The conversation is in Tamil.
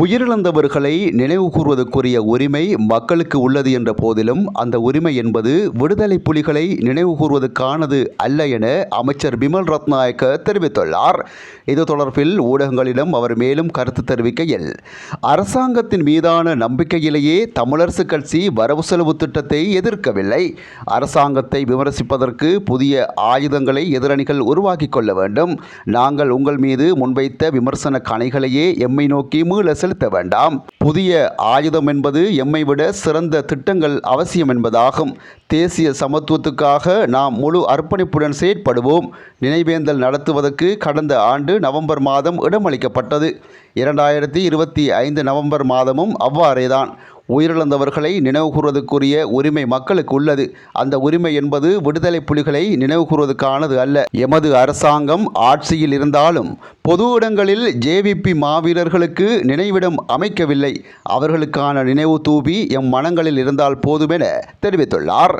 உயிரிழந்தவர்களை நினைவு கூறுவதற்குரிய உரிமை மக்களுக்கு உள்ளது என்ற போதிலும் அந்த உரிமை என்பது விடுதலை புலிகளை நினைவு கூறுவதற்கானது அல்ல என அமைச்சர் பிமல் ரத்நாயக்க தெரிவித்துள்ளார். இது தொடர்பில் ஊடகங்களிடம் அவர் மேலும் கருத்து தெரிவிக்கையில் அரசாங்கத்தின் மீதான நம்பிக்கையிலேயே தமிழரசு கட்சி வரவு செலவு திட்டத்தை எதிர்க்கவில்லை. அரசாங்கத்தை விமர்சிப்பதற்கு புதிய ஆயுதங்களை எதிரணிகள் உருவாக்கிக் கொள்ள வேண்டும். நாங்கள் உங்கள் மீது முன்வைத்த விமர்சன கணைகளையே எம்மை நோக்கி மீள செலுத்த வேண்டாம். புதிய ஆயுதம் என்பது எம்மை விட சிறந்த திட்டங்கள் அவசியம் என்பதாகும். தேசிய சமத்துவத்துக்காக நாம் முழு அர்ப்பணிப்புடன் செயற்படுவோம். நினைவேந்தல் நடத்துவதற்கு கடந்த ஆண்டு நவம்பர் மாதம் இடமளிக்கப்பட்டது. இரண்டாயிரத்தி இருபத்தி ஐந்து நவம்பர் மாதமும் அவ்வாறேதான். உயிரிழந்தவர்களை நினைவுகூறுவதற்குரிய உரிமை மக்களுக்கு உள்ளது. அந்த உரிமை என்பது விடுதலை புலிகளை நினைவுகூறுவதற்கானது அல்ல. எமது அரசாங்கம் ஆட்சியில் இருந்தாலும் பொது இடங்களில் ஜேவிபி மாவீரர்களுக்கு நினைவிடம் அமைக்கவில்லை. அவர்களுக்கான நினைவு தூபி எம் மனங்களில் இருந்தால் போதுமென தெரிவித்துள்ளார்.